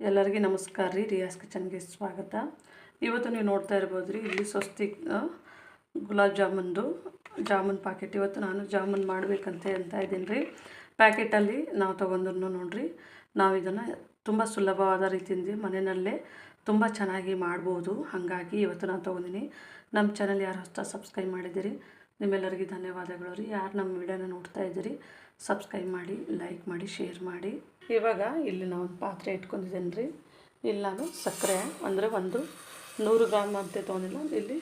ಎಲ್ಲರಿಗೂ ನಮಸ್ಕಾರ ರೀ. ರಿಯಾಸ್ ಕಿಚನ್ಗೆ ಸ್ವಾಗತ. ಇವತ್ತು ನೀವು ನೋಡ್ತಾ ಇರ್ಬೋದು ರೀ, ಇಲ್ಲಿ ಸ್ವಸ್ತಿ ಗುಲಾಬ್ ಜಾಮೂನ್ದು, ಜಾಮೂನ್ ಪ್ಯಾಕೆಟ್ ಇವತ್ತು ನಾನು ಜಾಮೂನ್ ಮಾಡಬೇಕಂತ ಅಂತ ಇದ್ದೀನಿ ರೀ. ಪ್ಯಾಕೆಟಲ್ಲಿ ನಾವು ತೊಗೊಂಡ್ರು ನೋಡಿರಿ. ನಾವು ಇದನ್ನು ತುಂಬ ಸುಲಭವಾದ ರೀತಿಯಿಂದ ಮನೆಯಲ್ಲೇ ತುಂಬ ಚೆನ್ನಾಗಿ ಮಾಡ್ಬೋದು. ಹಾಗಾಗಿ ಇವತ್ತು ನಾನು ತೊಗೊಂಡಿನಿ. ನಮ್ಮ ಚಾನಲ್ ಯಾರು ಹೊಸ ಸಬ್ಸ್ಕ್ರೈಬ್ ಮಾಡಿದ್ದೀರಿ, ನಿಮ್ಮೆಲ್ಲರಿಗೂ ಧನ್ಯವಾದಗಳು ರೀ. ಯಾರು ನಮ್ಮ ವಿಡಿಯೋನ ನೋಡ್ತಾ ಇದ್ದೀರಿ ಸಬ್ಸ್ಕ್ರೈಬ್ ಮಾಡಿ, ಲೈಕ್ ಮಾಡಿ, ಶೇರ್ ಮಾಡಿ. ಇವಾಗ ಇಲ್ಲಿ ನಾವು ಪಾತ್ರೆ ಇಟ್ಕೊಂಡಿದ್ದೇನೆ ರೀ ಇಲ್ಲಿ ನಾನು ಸಕ್ಕರೆ ಅಂದರೆ ಒಂದು ನೂರು ಗ್ರಾಮ್ ಅಂತ ತೊಗೊಂಡಿಲ್ಲ. ಇಲ್ಲಿ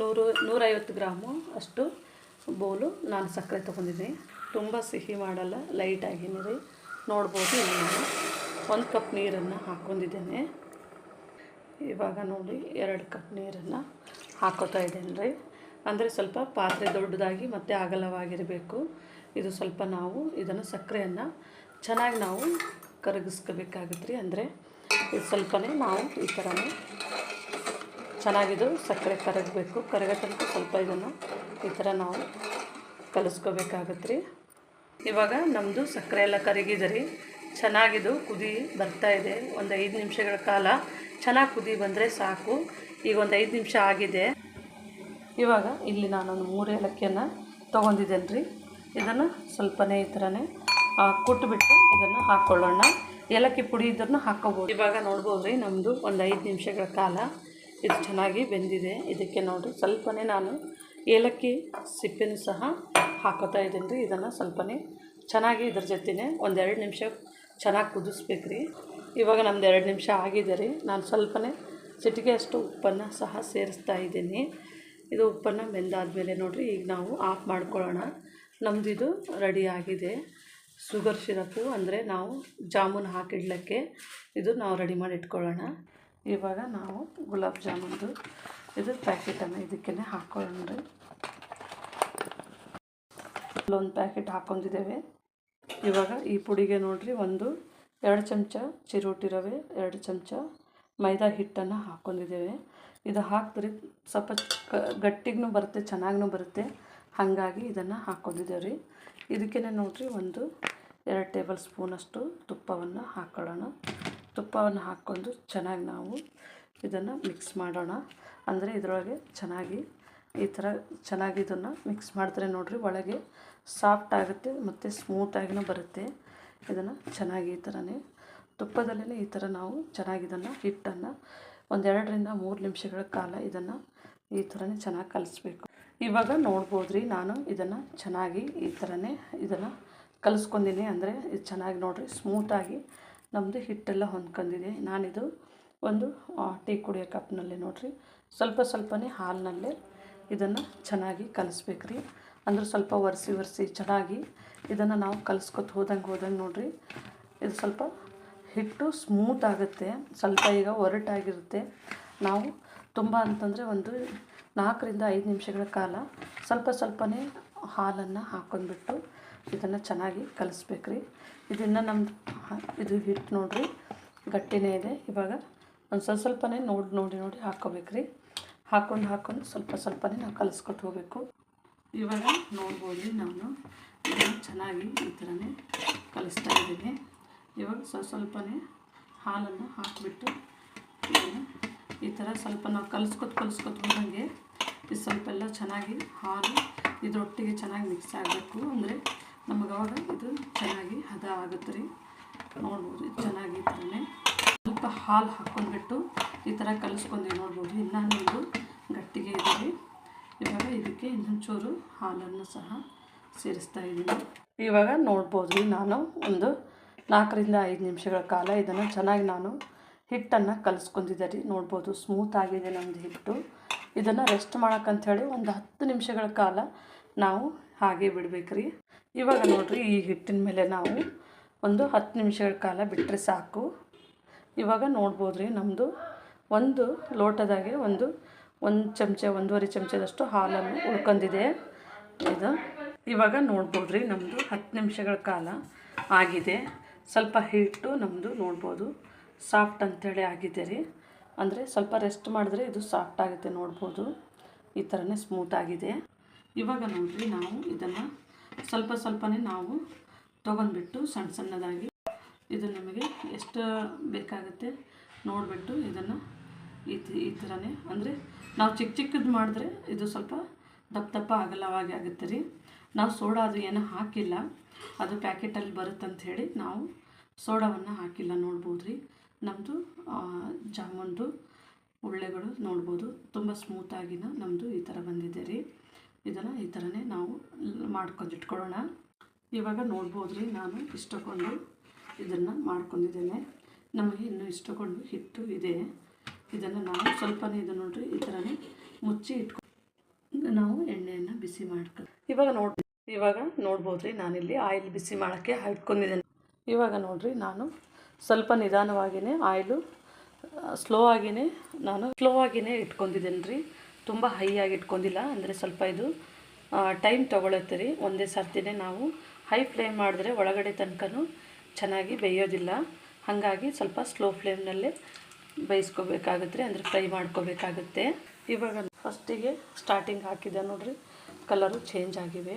ನೂರು, ನೂರೈವತ್ತು ಗ್ರಾಮು ಅಷ್ಟು ಬೋಲು ನಾನು ಸಕ್ಕರೆ ತೊಗೊಂಡಿದ್ದೀನಿ ತುಂಬ ಸಿಹಿ ಮಾಡಲ್ಲ ಲೈಟಾಗಿನೇ ರೀ. ನೋಡ್ಬೋದು ಇಲ್ಲಿ ನಾನು ಒಂದು ಕಪ್ ನೀರನ್ನು ಹಾಕ್ಕೊಂಡಿದ್ದೇನೆ ಇವಾಗ ನೋಡಿ, ಎರಡು ಕಪ್ ನೀರನ್ನು ಹಾಕೋತಾ ಇದ್ದೇನೆ ರೀ ಅಂದರೆ ಸ್ವಲ್ಪ ಪಾತ್ರೆ ದೊಡ್ಡದಾಗಿ ಮತ್ತು ಅಗಲವಾಗಿರಬೇಕು. ಇದು ಸ್ವಲ್ಪ ನಾವು ಇದನ್ನು ಸಕ್ಕರೆಯನ್ನು ಚೆನ್ನಾಗಿ ನಾವು ಕರಗಿಸ್ಕೋಬೇಕಾಗತ್ತೆ ರೀ. ಅಂದರೆ ಇದು ಸ್ವಲ್ಪನೇ ನಾವು ಈ ಥರನೇ ಚೆನ್ನಾಗಿದ್ದು ಸಕ್ಕರೆ ಕರಗಬೇಕು. ಕರಗೋ ಸ್ವಲ್ಪ ಇದನ್ನು ಈ ಥರ ನಾವು ಕಲಿಸ್ಕೋಬೇಕಾಗತ್ತೆ ರೀ. ಇವಾಗ ನಮ್ಮದು ಸಕ್ಕರೆ ಎಲ್ಲ ಕರಗಿದೆ ರೀ. ಚೆನ್ನಾಗಿದು ಕುದಿ ಬರ್ತಾ ಇದೆ. ಒಂದು ಐದು ನಿಮಿಷಗಳ ಕಾಲ ಚೆನ್ನಾಗಿ ಕುದಿ ಬಂದರೆ ಸಾಕು. ಈಗ ಒಂದು ಐದು ನಿಮಿಷ ಆಗಿದೆ. ಇವಾಗ ಇಲ್ಲಿ ನಾನೊಂದು ಮೂರು ಏಲಕ್ಕಿಯನ್ನು ತೊಗೊಂಡಿದ್ದೇನೆ ರೀ. ಇದನ್ನು ಸ್ವಲ್ಪನೇ ಈ ಥರನೇ ಕುಟ್ಬಿಟ್ಟು ಇದನ್ನು ಹಾಕ್ಕೊಳ್ಳೋಣ ಏಲಕ್ಕಿ ಪುಡಿ ಇದನ್ನು ಹಾಕ್ಕೋಬೋದು ಇವಾಗ ನೋಡ್ಬೋದು ರೀ ನಮ್ಮದು ಒಂದು ಐದು ನಿಮಿಷಗಳ ಕಾಲ ಇದು ಚೆನ್ನಾಗಿ ಬೆಂದಿದೆ. ಇದಕ್ಕೆ ನೋಡಿರಿ ಸ್ವಲ್ಪನೇ ನಾನು ಏಲಕ್ಕಿ ಸಿಪ್ಪೆನೂ ಸಹ ಹಾಕೋತಾ ಇದ್ದೀನಿ ರೀ. ಇದನ್ನು ಸ್ವಲ್ಪನೇ ಚೆನ್ನಾಗಿ ಇದ್ರ ಜೊತೆನೇ ಒಂದೆರಡು ನಿಮಿಷ ಚೆನ್ನಾಗಿ ಕುದಿಸ್ಬೇಕು ರೀ ಇವಾಗ ನಮ್ದು ಎರಡು ನಿಮಿಷ ಆಗಿದೆ ರೀ. ನಾನು ಸ್ವಲ್ಪನೇ ಚಿಟಿಕೆ ಅಷ್ಟು ಉಪ್ಪನ್ನು ಸಹ ಸೇರಿಸ್ತಾ ಇದ್ದೀನಿ. ಇದು ಉಪ್ಪನ್ನು ಬೆಂದಾದಮೇಲೆ ನೋಡಿರಿ, ಈಗ ನಾವು ಆಫ್ ಮಾಡ್ಕೊಳ್ಳೋಣ. ನಮ್ಮದು ಇದು ರೆಡಿ ಆಗಿದೆ. ಶುಗರ್ ಶಿರಪು ಅಂದರೆ ನಾವು ಜಾಮೂನ್ ಹಾಕಿಡ್ಲಿಕ್ಕೆ ಇದು ನಾವು ರೆಡಿ ಮಾಡಿ ಇಟ್ಕೊಳ್ಳೋಣ. ಇವಾಗ ನಾವು ಗುಲಾಬ್ ಜಾಮೂನ್ದು ಇದು ಪ್ಯಾಕೆಟನ್ನು ಇದಕ್ಕೆ ಹಾಕ್ಕೊಳ್ಳೋಣ ರೀ ಇಲ್ಲೊಂದು ಪ್ಯಾಕೆಟ್ ಹಾಕ್ಕೊಂಡಿದ್ದೇವೆ ಇವಾಗ ಈ ಪುಡಿಗೆ ನೋಡಿರಿ, ಒಂದು ಎರಡು ಚಮಚ ಚಿರೋಟಿ ರವೆ, ಎರಡು ಚಮಚ ಮೈದಾ ಹಿಟ್ಟನ್ನು ಹಾಕ್ಕೊಂಡಿದ್ದೇವೆ ಇದು ಹಾಕಿದ್ರೆ ಸ್ವಲ್ಪ ಗಟ್ಟಿಗೂ ಬರುತ್ತೆ ಚೆನ್ನಾಗೂ ಬರುತ್ತೆ. ಹಾಗಾಗಿ ಇದನ್ನು ಹಾಕೊಂಡಿದ್ದೇವೆ ರೀ. ಇದಕ್ಕೆ ನೋಡಿರಿ ಒಂದು ಎರಡು ಟೇಬಲ್ ಸ್ಪೂನಷ್ಟು ತುಪ್ಪವನ್ನು ಹಾಕ್ಕೊಳ್ಳೋಣ ತುಪ್ಪವನ್ನು ಹಾಕ್ಕೊಂಡು ಚೆನ್ನಾಗಿ ನಾವು ಇದನ್ನು ಮಿಕ್ಸ್ ಮಾಡೋಣ. ಅಂದರೆ ಇದರೊಳಗೆ ಚೆನ್ನಾಗಿ ಈ ಥರ ಚೆನ್ನಾಗಿ ಇದನ್ನು ಮಿಕ್ಸ್ ಮಾಡಿದ್ರೆ ನೋಡಿರಿ. ಒಳಗೆ ಸಾಫ್ಟ್ ಆಗುತ್ತೆ ಮತ್ತು ಸ್ಮೂತಾಗಿನೂ ಬರುತ್ತೆ. ಇದನ್ನು ಚೆನ್ನಾಗಿ ಈ ಥರನೇ ತುಪ್ಪದಲ್ಲೇ ಈ ಥರ ನಾವು ಚೆನ್ನಾಗಿ ಇದನ್ನು ಹಿಟ್ಟನ್ನು ಒಂದೆರಡರಿಂದ ಮೂರು ನಿಮಿಷಗಳ ಕಾಲ ಇದನ್ನು ಈ ಥರನೇ ಚೆನ್ನಾಗಿ ಕಲಿಸ್ಬೇಕು. ಇವಾಗ ನೋಡ್ಬೋದು ರೀ ನಾನು ಇದನ್ನು ಚೆನ್ನಾಗಿ ಈ ಥರನೇ ಇದನ್ನು ಕಲಿಸ್ಕೊಂಡಿನಿ ಅಂದರೆ ಇದು ಚೆನ್ನಾಗಿ ನೋಡಿರಿ ಸ್ಮೂತಾಗಿ ನಮ್ಮದು ಹಿಟ್ಟೆಲ್ಲ ಹೊಂದ್ಕೊಂಡಿದೆ. ನಾನಿದು ಒಂದು ಟೀ ಕುಡಿಯೋ ಕಪ್ನಲ್ಲಿ ನೋಡಿರಿ. ಸ್ವಲ್ಪ ಸ್ವಲ್ಪನೇ ಹಾಲಿನಲ್ಲೇ ಇದನ್ನು ಚೆನ್ನಾಗಿ ಕಲಿಸ್ಬೇಕು ರೀ ಅಂದ್ರೆ ಸ್ವಲ್ಪ ಒರೆಸಿ ಒರೆಸಿ ಚೆನ್ನಾಗಿ ಇದನ್ನು ನಾವು ಕಲಿಸ್ಕೊತ ಹೋದಂಗೆ ಹೋದಂಗೆ ನೋಡಿರಿ. ಇದು ಸ್ವಲ್ಪ ಹಿಟ್ಟು ಸ್ಮೂತ್ ಆಗುತ್ತೆ. ಸ್ವಲ್ಪ ಈಗ ಒರಟಾಗಿರುತ್ತೆ. ನಾವು ತುಂಬ ಅಂತಂದರೆ ಒಂದು ನಾಲ್ಕರಿಂದ ಐದು ನಿಮಿಷಗಳ ಕಾಲ ಸ್ವಲ್ಪ ಸ್ವಲ್ಪನೇ ಹಾಲನ್ನು ಹಾಕೊಂಡ್ಬಿಟ್ಟು ಇದನ್ನು ಚೆನ್ನಾಗಿ ಕಲಿಸ್ಬೇಕ್ರಿ. ಇದನ್ನು ನಮ್ಮದು ಇದು ಹಿಟ್ಟು ನೋಡಿರಿ, ಗಟ್ಟಿನೇ ಇದೆ. ಇವಾಗ ಒಂದು ಸ್ವಲ್ಪ ಸ್ವಲ್ಪನೇ ನೋಡಿ ನೋಡಿ ನೋಡಿ ಹಾಕ್ಕೋಬೇಕ್ರಿ ಹಾಕ್ಕೊಂಡು ಹಾಕ್ಕೊಂಡು ಸ್ವಲ್ಪ ಸ್ವಲ್ಪನೇ ನಾವು ಕಲಿಸ್ಕೊಟ್ಟು ಹೋಗಬೇಕು. ಇವಾಗ ನೋಡ್ಬೋದು ನಾನು ಇದನ್ನು ಚೆನ್ನಾಗಿ ಈ ಥರನೇ ಕಲಿಸ್ತಾ ಇದ್ದೀನಿ. ಇವಾಗ ಸ್ವಲ್ಪ ಸ್ವಲ್ಪನೇ ಹಾಲನ್ನು ಹಾಕಿಬಿಟ್ಟು ಈ ಥರ ಸ್ವಲ್ಪ ನಾವು ಕಲಿಸ್ಕೊತ ಕಲಿಸ್ಕೊತ ಹೋದಂಗೆ ಇದು ಸ್ವಲ್ಪ ಎಲ್ಲ ಚೆನ್ನಾಗಿ ಹಾಲು ಇದರೊಟ್ಟಿಗೆ ಚೆನ್ನಾಗಿ ಮಿಕ್ಸ್ ಆಗಬೇಕು. ಅಂದರೆ ನಮಗೆ ಅವಾಗ ಇದು ಚೆನ್ನಾಗಿ ಹದ ಆಗುತ್ತೆ ರೀ. ನೋಡ್ಬೋದು, ಇದು ಚೆನ್ನಾಗಿ ಥರನೇ. ಸ್ವಲ್ಪ ಹಾಲು ಹಾಕ್ಕೊಂಡ್ಬಿಟ್ಟು ಈ ಥರ ಕಲಿಸ್ಕೊಂಡು ನೋಡ್ಬೋದು. ಇನ್ನೂ ಇದು ಗಟ್ಟಿಗೆ ಇದೆ ಇವಾಗ ಇದಕ್ಕೆ ಇನ್ನೊಂಚೂರು ಹಾಲನ್ನು ಸಹ ಸೇರಿಸ್ತಾ ಇದ್ದೀನಿ. ಇವಾಗ ನೋಡ್ಬೋದು ರೀ ನಾನು ಒಂದು ನಾಲ್ಕರಿಂದ ಐದು ನಿಮಿಷಗಳ ಕಾಲ ಇದನ್ನು ಚೆನ್ನಾಗಿ ನಾನು ಹಿಟ್ಟನ್ನು ಕಲಿಸ್ಕೊಂಡಿದ್ದೆ ರೀ. ನೋಡ್ಬೋದು ಸ್ಮೂತ್ ಆಗಿದೆ ನಮ್ಮದು ಹಿಟ್ಟು. ಇದನ್ನು ರೆಸ್ಟ್ ಮಾಡೋಕ್ಕಂಥೇಳಿ ಒಂದು ಹತ್ತು ನಿಮಿಷಗಳ ಕಾಲ ನಾವು ಹಾಗೆ ಬಿಡಬೇಕ್ರಿ. ಇವಾಗ ನೋಡಿರಿ ಈ ಹಿಟ್ಟಿನ ಮೇಲೆ ನಾವು ಒಂದು ಹತ್ತು ನಿಮಿಷಗಳ ಕಾಲ ಬಿಟ್ಟರೆ ಸಾಕು. ಇವಾಗ ನೋಡ್ಬೋದು ರೀ ನಮ್ಮದು ಒಂದು ಲೋಟದಾಗೆ ಒಂದು ಒಂದು ಚಮಚ, ಒಂದೂವರೆ ಚಮಚದಷ್ಟು ಹಾಲನ್ನು ಉಳ್ಕೊಂಡಿದೆ. ಇದು ಇವಾಗ ನೋಡ್ಬೋದು ರೀ ನಮ್ಮದು ಹತ್ತು ನಿಮಿಷಗಳ ಕಾಲ ಆಗಿದೆ. ಸ್ವಲ್ಪ ಹಿಟ್ಟು ನಮ್ಮದು ನೋಡ್ಬೋದು ಸಾಫ್ಟ್ ಅಂಥೇಳಿ ಆಗಿದೆ ರೀ ಅಂದರೆ ಸ್ವಲ್ಪ ರೆಸ್ಟ್ ಮಾಡಿದ್ರೆ ಇದು ಸಾಫ್ಟ್ ಆಗುತ್ತೆ ನೋಡ್ಬೋದು. ಈ ಥರನೇ ಸ್ಮೂತ್ ಆಗಿದೆ. ಇವಾಗ ನೋಡಿರಿ ನಾವು ಇದನ್ನು ಸ್ವಲ್ಪ ಸ್ವಲ್ಪನೇ ನಾವು ತೊಗೊಂಡ್ಬಿಟ್ಟು ಸಣ್ಣ ಸಣ್ಣದಾಗಿ ಇದು ನಮಗೆ ಎಷ್ಟು ಬೇಕಾಗುತ್ತೆ ನೋಡಿಬಿಟ್ಟು ಇದನ್ನು ಈ ಈ ಥರನೇ ಅಂದರೆ ನಾವು ಚಿಕ್ಕ ಚಿಕ್ಕದು ಮಾಡಿದ್ರೆ ಇದು ಸ್ವಲ್ಪ ದಪ್ಪ ದಪ್ಪ ಅಗಲವಾಗಿ ಆಗುತ್ತೆ ರೀ. ನಾವು ಸೋಡಾ ಅದು ಏನೂ ಹಾಕಿಲ್ಲ. ಅದು ಪ್ಯಾಕೆಟಲ್ಲಿ ಬರುತ್ತಂತ ಹೇಳಿ ನಾವು ಸೋಡಾವನ್ನು ಹಾಕಿಲ್ಲ ನೋಡ್ಬೋದು ರೀ. ನಮ್ಮದು ಜಾಮೂನ್ದು ಉಳ್ಳೆಗಳು ನೋಡ್ಬೋದು. ತುಂಬ ಸ್ಮೂತಾಗಿನ ನಮ್ಮದು ಈ ಥರ ಬಂದಿದೆ ರೀ. ಇದನ್ನು ಈ ಥರನೇ ನಾವು ಮಾಡ್ಕೊಂಡು ಇಟ್ಕೊಳ್ಳೋಣ ಇವಾಗ ನೋಡ್ಬೋದು ರೀ, ನಾನು ಇಷ್ಟಕೊಂಡು ಇದನ್ನು ಮಾಡ್ಕೊಂಡಿದ್ದೇನೆ. ನಮಗೆ ಇನ್ನೂ ಇಷ್ಟಕೊಂಡು ಹಿಟ್ಟು ಇದೆ. ಇದನ್ನು ನಾವು ಸ್ವಲ್ಪನೇ ಇದು ನೋಡ್ರಿ, ಈ ಥರನೇ ಮುಚ್ಚಿ ಇಟ್ಕೊ, ನಾವು ಎಣ್ಣೆಯನ್ನು ಬಿಸಿ ಮಾಡ್ಕೊ, ಇವಾಗ ನೋಡಿ, ಇವಾಗ ನೋಡ್ಬೋದು ರೀ, ನಾನಿಲ್ಲಿ ಆಯಿಲ್ ಬಿಸಿ ಮಾಡೋಕ್ಕೆ ಇಟ್ಕೊಂಡಿದ್ದೇನೆ ಇವಾಗ ನೋಡಿರಿ, ನಾನು ಸ್ವಲ್ಪ ನಿಧಾನವಾಗಿಯೇ ಆಯಿಲು, ಸ್ಲೋ ಆಗಿಯೇ ನಾನು ಸ್ಲೋ ಆಗಿಯೇ ಇಟ್ಕೊಂಡಿದ್ದೇನೆ ರೀ. ತುಂಬ ಹೈ ಆಗಿ ಇಟ್ಕೊಂಡಿಲ್ಲ, ಅಂದರೆ ಸ್ವಲ್ಪ ಇದು ಟೈಮ್ ತೊಗೊಳತ್ತೆ ರೀ. ಒಂದೇ ಸರ್ತಿನೇ ನಾವು ಹೈ ಫ್ಲೇಮ್ ಮಾಡಿದ್ರೆ ಒಳಗಡೆ ತನಕನೂ ಚೆನ್ನಾಗಿ ಬೇಯೋದಿಲ್ಲ. ಹಾಗಾಗಿ ಸ್ವಲ್ಪ ಸ್ಲೋ ಫ್ಲೇಮ್ನಲ್ಲೇ ಬೇಯಿಸ್ಕೋಬೇಕಾಗುತ್ತೆ ಅಂದರೆ ಫ್ರೈ ಮಾಡ್ಕೋಬೇಕಾಗುತ್ತೆ. ಇವಾಗ ಫಸ್ಟಿಗೆ ಸ್ಟಾರ್ಟಿಂಗ್ ಹಾಕಿದೆ ನೋಡಿರಿ. ಕಲರು ಚೇಂಜ್ ಆಗಿವೆ.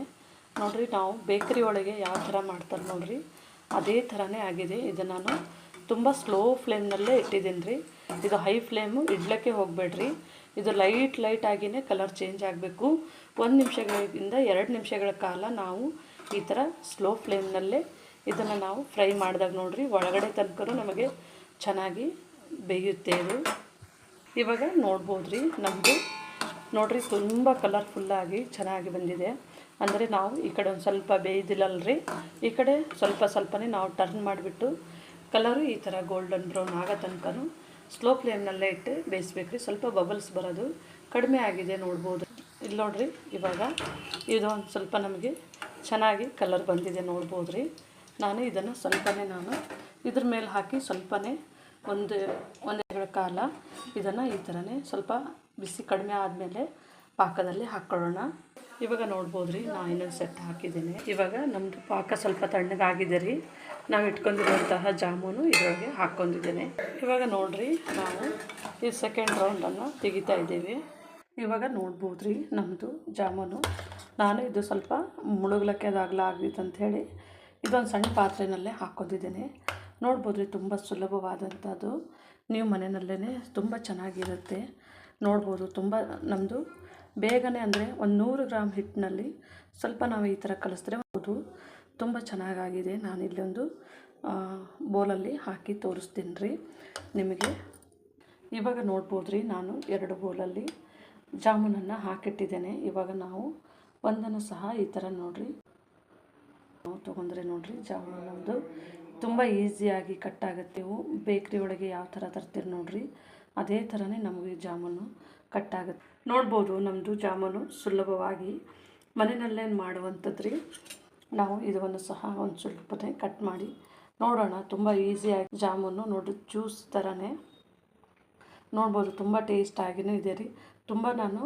ನೋಡಿರಿ, ನಾವು ಬೇಕ್ರಿ ಒಳಗೆ ಯಾವ ಥರ ಮಾಡ್ತಾರೆ ನೋಡಿರಿ. ಅದೇ ಥರನೇ ಆಗಿದೆ. ಇದು ನಾನು ತುಂಬ ಸ್ಲೋ ಫ್ಲೇಮ್ನಲ್ಲೇ ಇಟ್ಟಿದ್ದೀನಿ ರೀ. ಇದು ಹೈ ಫ್ಲೇಮು ಇಡ್ಲಕ್ಕೆ ಹೋಗಬೇಡ್ರಿ. ಇದು ಲೈಟ್ ಲೈಟ್ ಆಗಿಯೇ ಕಲರ್ ಚೇಂಜ್ ಆಗಬೇಕು. ಒಂದು ನಿಮಿಷಗಳಿಂದ ಎರಡು ನಿಮಿಷಗಳ ಕಾಲ ನಾವು ಈ ಥರ ಸ್ಲೋ ಫ್ಲೇಮ್ನಲ್ಲೇ ಇದನ್ನು ನಾವು ಫ್ರೈ ಮಾಡಿದಾಗ ನೋಡಿರಿ ಒಳಗಡೆ ತನಕ ನಮಗೆ ಚೆನ್ನಾಗಿ ಬೇಯುತ್ತೆ ಇದು ಇವಾಗ ನೋಡ್ಬೋದು ರೀ ನಮ್ಮದು ನೋಡಿರಿ ತುಂಬ ಕಲರ್ಫುಲ್ಲಾಗಿ ಚೆನ್ನಾಗಿ ಬಂದಿದೆ. ಅಂದರೆ ನಾವು ಈ ಕಡೆ ಒಂದು ಸ್ವಲ್ಪ ಬೇಯ್ದಿಲ್ಲಲ್ರಿ. ಈ ಕಡೆ ಸ್ವಲ್ಪ ಸ್ವಲ್ಪನೇ ನಾವು ಟರ್ನ್ ಮಾಡಿಬಿಟ್ಟು ಕಲರು ಈ ಥರ ಗೋಲ್ಡನ್ ಬ್ರೌನ್ ಆಗೋ ತನಕನೂ ಸ್ಲೋ ಫ್ಲೇಮ್ನಲ್ಲೇ ಇಟ್ಟು ಬೇಯಿಸ್ಬೇಕ್ರಿ. ಸ್ವಲ್ಪ ಬಬಲ್ಸ್ ಬರೋದು ಕಡಿಮೆ ಆಗಿದೆ ನೋಡ್ಬೋದು. ಇಲ್ಲಿ ನೋಡ್ರಿ, ಇವಾಗ ಇದು ಒಂದು ಸ್ವಲ್ಪ ನಮಗೆ ಚೆನ್ನಾಗಿ ಕಲರ್ ಬಂದಿದೆ ನೋಡ್ಬೋದು ರೀ ನಾನು ಇದನ್ನು ಸ್ವಲ್ಪನೇ ನಾನು ಇದ್ರ ಮೇಲೆ ಹಾಕಿ ಸ್ವಲ್ಪನೇ ಒಂದು ಒಂದೆರಡು ಕಾಲ ಇದನ್ನು ಈ ಥರನೇ ಸ್ವಲ್ಪ ಬಿಸಿ ಕಡಿಮೆ ಆದಮೇಲೆ ಪಾಕದಲ್ಲಿ ಹಾಕ್ಕೊಳ್ಳೋಣ ಇವಾಗ ನೋಡ್ಬೋದು ರೀ ನಾನು ಇನ್ನೊಂದು ಸೆಟ್ ಹಾಕಿದ್ದೀನಿ. ಇವಾಗ ನಮ್ಮದು ಪಾಕ ಸ್ವಲ್ಪ ತಣ್ಣಗಾಗಿದೆ ರೀ ನಾವು ಇಟ್ಕೊಂಡಿರುವಂತಹ ಜಾಮೂನು ಇದರೊಳಗೆ ಹಾಕ್ಕೊಂಡಿದ್ದೇನೆ. ಇವಾಗ ನೋಡ್ರಿ, ನಾವು ಈ ಸೆಕೆಂಡ್ ರೌಂಡನ್ನು ತೆಗಿತಾ ಇದ್ದೀವಿ. ಇವಾಗ ನೋಡ್ಬೋದು ರೀ ನಮ್ಮದು ಜಾಮೂನು. ನಾನು ಇದು ಸ್ವಲ್ಪ ಮುಳುಗ್ಲಕ್ಕೆ ಅದಾಗಲ ಅಂತ ಅಂಥೇಳಿ ಇದೊಂದು ಸಣ್ಣ ಪಾತ್ರೆಯಲ್ಲೇ ಹಾಕ್ಕೊಂಡಿದ್ದೇನೆ. ನೋಡ್ಬೋದು ರೀ ತುಂಬ ಸುಲಭವಾದಂಥದ್ದು. ನೀವು ಮನೆಯಲ್ಲೇ ತುಂಬ ಚೆನ್ನಾಗಿರುತ್ತೆ. ನೋಡ್ಬೋದು, ತುಂಬ ನಮ್ಮದು ಬೇಗನೆ ಅಂದರೆ ಒಂದು ನೂರು ಗ್ರಾಮ್ ಹಿಟ್ಟಿನಲ್ಲಿ ಸ್ವಲ್ಪ ನಾವು ಈ ಥರ ಕಲಿಸಿದ್ರೆ ಹೌದು. ತುಂಬ ಚೆನ್ನಾಗಾಗಿದೆ. ನಾನಿಲ್ಲೊಂದು ಬೋಲಲ್ಲಿ ಹಾಕಿ ತೋರಿಸ್ತೀನಿ ರೀ ನಿಮಗೆ. ಇವಾಗ ನೋಡ್ಬೋದು ರೀ ನಾನು ಎರಡು ಬೋಲಲ್ಲಿ ಜಾಮೂನನ್ನು ಹಾಕಿಟ್ಟಿದ್ದೇನೆ. ಇವಾಗ ನಾವು ಒಂದನ್ನು ಸಹ ಈ ಥರ ನೋಡಿರಿ. ನಾವು ತೊಗೊಂಡ್ರೆ ನೋಡಿರಿ ಜಾಮೂನು ನಮ್ಮದು ತುಂಬ ಈಸಿಯಾಗಿ ಇವು ಬೇಕ್ರಿ ಒಳಗೆ ಯಾವ ಥರ ತರ್ತೀರಿ ನೋಡಿರಿ. ಅದೇ ಥರನೇ ನಮಗೆ ಜಾಮೂನು ಕಟ್ಟಾಗುತ್ತೆ. ನೋಡ್ಬೋದು ನಮ್ಮದು ಜಾಮೂನು ಸುಲಭವಾಗಿ ಮನೆಯಲ್ಲೇನು ಮಾಡುವಂಥದ್ದು ರೀ ನಾವು ಇದನ್ನು ಸಹ ಒಂದು ಸ್ವಲ್ಪನೇ ಕಟ್ ಮಾಡಿ ನೋಡೋಣ. ತುಂಬ ಈಸಿಯಾಗಿ ಜಾಮೂನು ನೋಡಿ ಜ್ಯೂಸ್ ಥರನೇ. ನೋಡ್ಬೋದು ತುಂಬ ಟೇಸ್ಟಾಗಿಯೇ ಇದೆ ರೀ. ತುಂಬ ನಾನು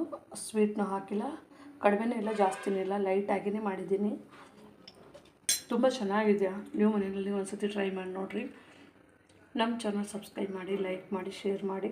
ಸ್ವೀಟ್ನೂ ಹಾಕಿಲ್ಲ, ಕಡಿಮೆನೂ ಇಲ್ಲ, ಜಾಸ್ತಿನೂ ಇಲ್ಲ ಲೈಟಾಗಿಯೇ ಮಾಡಿದ್ದೀನಿ. ತುಂಬ ಚೆನ್ನಾಗಿದೆ. ನೀವು ಮನೆಯಲ್ಲಿ ಒಂದು ಸತಿ ಟ್ರೈ ಮಾಡಿ ನೋಡಿರಿ. ನಮ್ಮ ಚಾನಲ್ ಸಬ್ಸ್ಕ್ರೈಬ್ ಮಾಡಿ ಲೈಕ್ ಮಾಡಿ ಶೇರ್ ಮಾಡಿ.